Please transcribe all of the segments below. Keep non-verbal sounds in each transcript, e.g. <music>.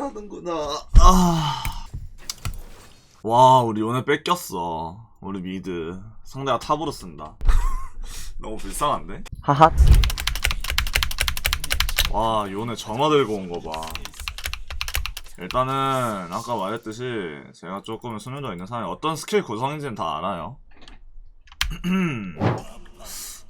잘하는구나. 아. 와, 우리 오늘 뺏겼어. 우리 미드. 상대가 탑으로 쓴다. <laughs> 너무 불쌍한데? 하하 와, 요네 점화 들고 온 거 봐. 일단은, 아까 말했듯이, 제가 조금 수면도 있는 사람이 어떤 스킬 구성인지는 다 알아요. <clears throat>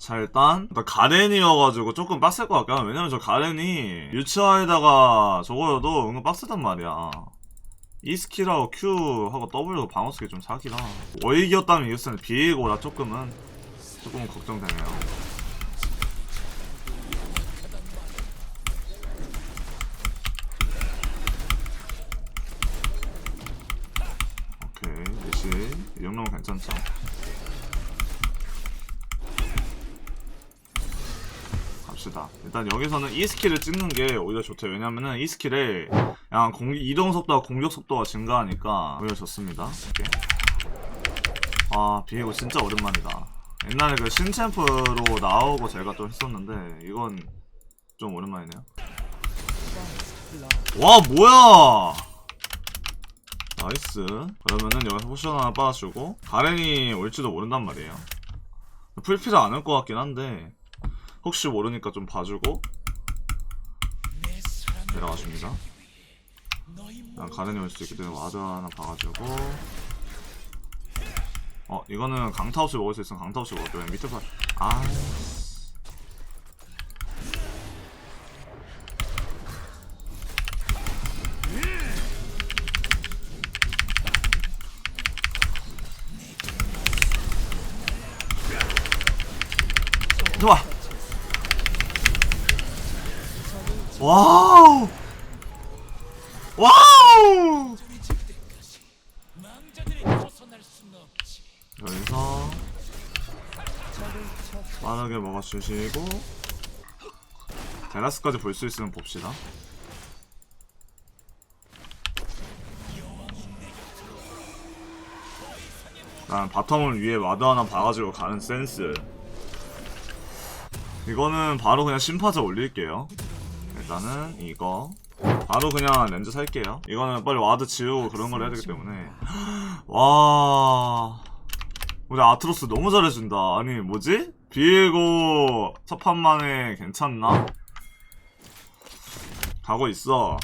자, 일단, 가렌이어가지고 조금 빡셀 것 같긴 하 왜냐면 저 가렌이 유치아에다가 저거여도 은근 빡세단 말이야. 이 스킬하고 Q하고 W 방어 스킬 좀 사기라. 워익이었다면 이겼을 텐데, 비이고라 조금은, 조금은 걱정되네요. 오케이, 대시. 이 정도면 괜찮죠? 갑시다. 일단 여기서는 이 스킬을 찍는 게 오히려 좋죠. 왜냐면은 이 스킬에 그냥 공, 이동 속도와 공격 속도가 증가하니까 오히려 좋습니다. 오케이. 아, 비에고 진짜 오랜만이다. 옛날에 그 신챔프로 나오고 제가 또 했었는데, 이건 좀 오랜만이네요. 와, 뭐야! 나이스. 그러면은 여기서 포션 하나 빠져주고, 가렌이 올지도 모른단 말이에요. 풀필요 않을 것 같긴 한데, 혹시 모르니까 좀 봐주고, 내려가줍니다. 난 가렌이 올 수 있기 때문에 와드 하나 봐가지고, 어, 이거는 강타 없이 먹을 수 있으면 강타 없이 먹을게요. 밑에 봐. 아. 좋아. 와우. 와우. 여기서 빠르게 먹어주시고 데라스까지 볼 수 있으면 봅시다. 난 바텀을 위에 와드 하나 봐가지고 가는 센스. 이거는 바로 그냥 심파자 올릴게요. 일단은 이거 바로 그냥 렌즈 살게요. 이거는 빨리 와드 지우고 그런 걸 해야 되기 때문에 와 우리 아트로스 너무 잘해준다. 아니 뭐지? 비에고 첫 판만에 괜찮나? 가고 있어.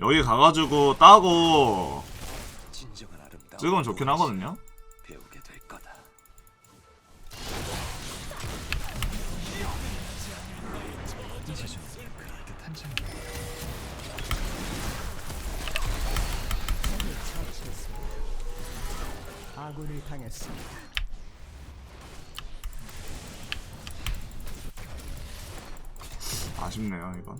여기 가가지고 따고 찍으면 좋긴 하거든요. 아군을 당했습니다. 아쉽네요 이건.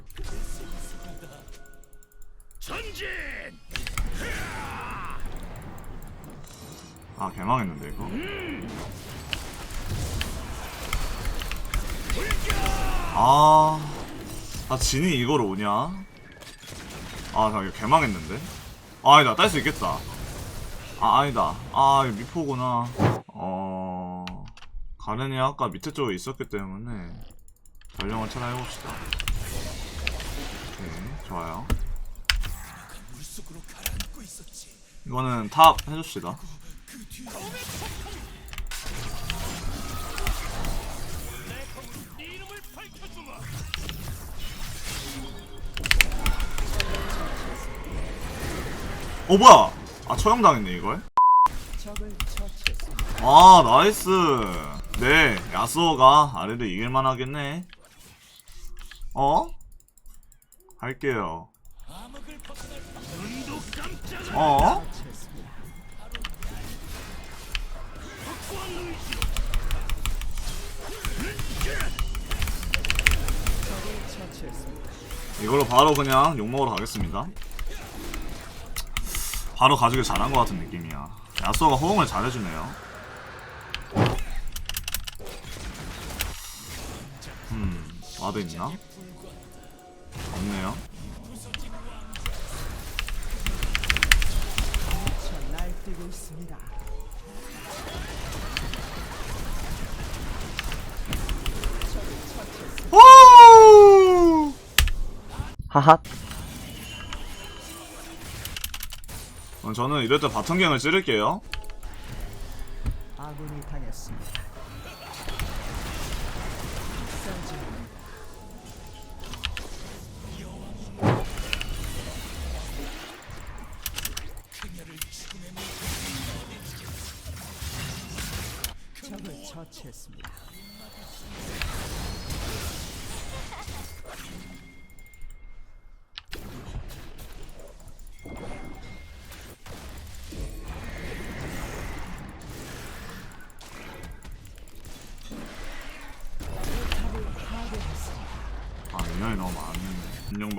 아 개망했는데 이거. 아, 아 진이 이걸 오냐? 아, 나 이거 개망했는데. 아, 아니다, 딸수 있겠다. 아, 아니다. 아, 미포구나. 어, 가렌이 아까 밑에 쪽에 있었기 때문에 전령을 찾아 해봅시다. 오케이, 좋아요. 이거는 탑 해줍시다. 어 뭐야? 아 처형 당했네 이걸. 아 나이스. 네 야스오가 아래를 이길만 하겠네. 어? 할게요. 어? 이걸로 바로 그냥 욕먹으러 가겠습니다. 바로 가지길 잘한 것 같은 느낌이야. 야스오가 호응을 잘해주네요. 음, 와드 있나? 없네요. 오! 하하 그럼 저는 이럴 때 바텀갱을 찌를게요 아군이 당했습니다. 처치했습니다.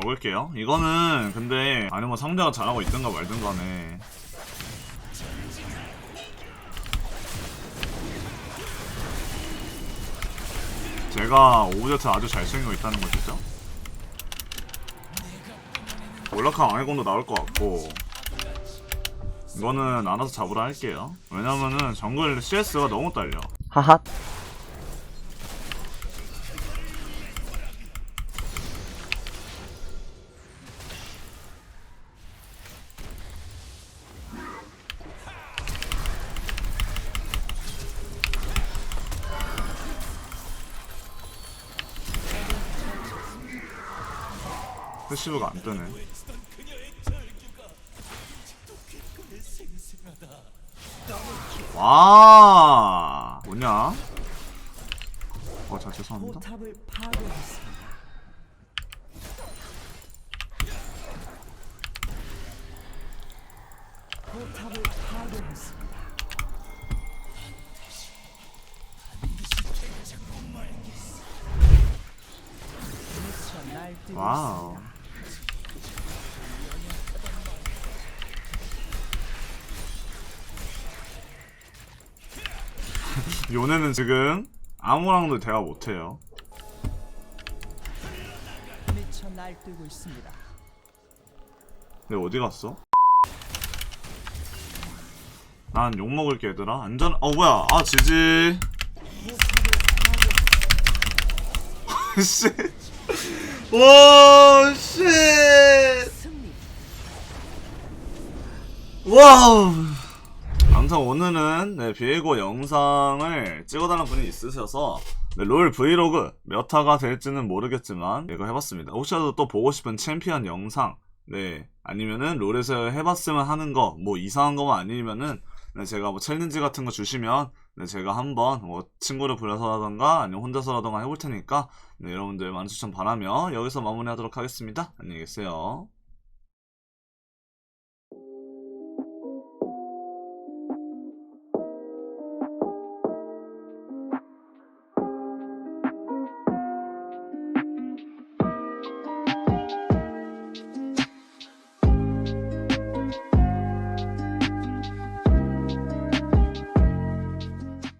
먹을게요. 이거는 근데 아니 뭐 상대가 잘하고 있든가 말든 간에. 제가 오브젝트 아주 잘 쓰고 있다는 것이죠? 올라카 아이콘도 나올 것 같고. 이거는 알아서 잡으라 할게요. 왜냐면은 정글 CS가 너무 딸려. 하핫 패시브가 안 뜨네. 와, 뭐냐? 어, 자, 죄송합니다. 와우. 있습니다. 요네는 지금 아무랑도 대화 못해요. 미쳐 날뛰고 있습니다. 근데 어디 갔어? 난 욕먹을게, 얘들아. 안전, 어, 뭐야. 아, 지지. <laughs> 씨. 와, 씨. 승리. 와우. 아무튼 오늘은 네, 비에고 영상을 찍어달라는 분이 있으셔서 네, 롤 브이로그 몇 화가 될지는 모르겠지만 이거 해봤습니다. 혹시라도 또 보고 싶은 챔피언 영상 네 아니면은 롤에서 해봤으면 하는 거 뭐 이상한 거만 아니면은 네, 제가 뭐 챌린지 같은 거 주시면 네, 제가 한번 뭐 친구를 불러서라던가 아니면 혼자서라던가 해볼 테니까 네, 여러분들 많은 추천 바라며 여기서 마무리하도록 하겠습니다. 안녕히 계세요.